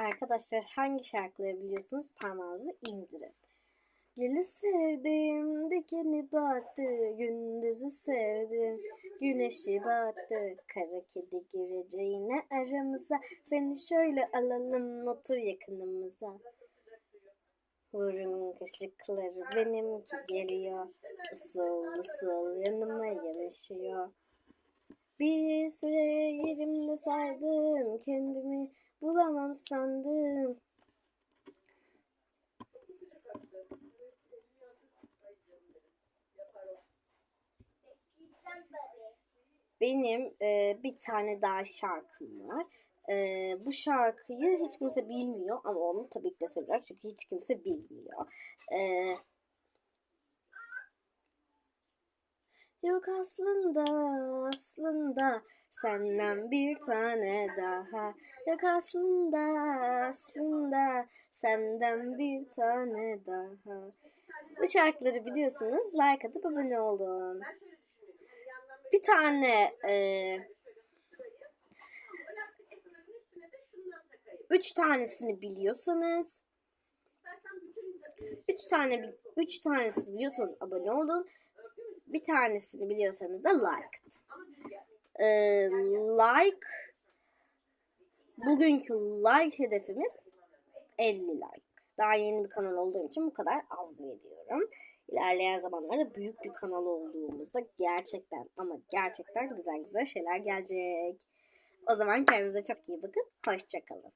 Arkadaşlar hangi şarkıları biliyorsunuz parmağınızı indirin. Gülü sevdim, dikeni battı, gündüzü sevdim, güneşi battı. Kara kedi gireceğine aramıza, seni şöyle alalım, otur yakınımıza. Vurun kaşıkları benimki geliyor, usul usul yanıma yanaşıyor. Bir süre yerimde saydım, kendimi bulamam sandım. Benim e, bir tane daha şarkım var. E, bu şarkıyı hiç kimse bilmiyor ama onu tabii ki de söylüyorum çünkü hiç kimse bilmiyor. E, yok aslında aslında senden bir tane daha. Yok aslında aslında senden bir tane daha. Bu şarkıları biliyorsunuz. Like atıp abone olun. Bir tane e, üç tanesini biliyorsanız üç tane üç tanesini biliyorsanız abone olun. Bir tanesini biliyorsanız da like atın. E, like bugünkü like hedefimiz 50 like. Daha yeni bir kanal olduğum için bu kadar az veriyorum. İlerleyen zamanlarda büyük bir kanal olduğumuzda gerçekten ama gerçekten güzel güzel şeyler gelecek. O zaman kendinize çok iyi bakın. Hoşçakalın.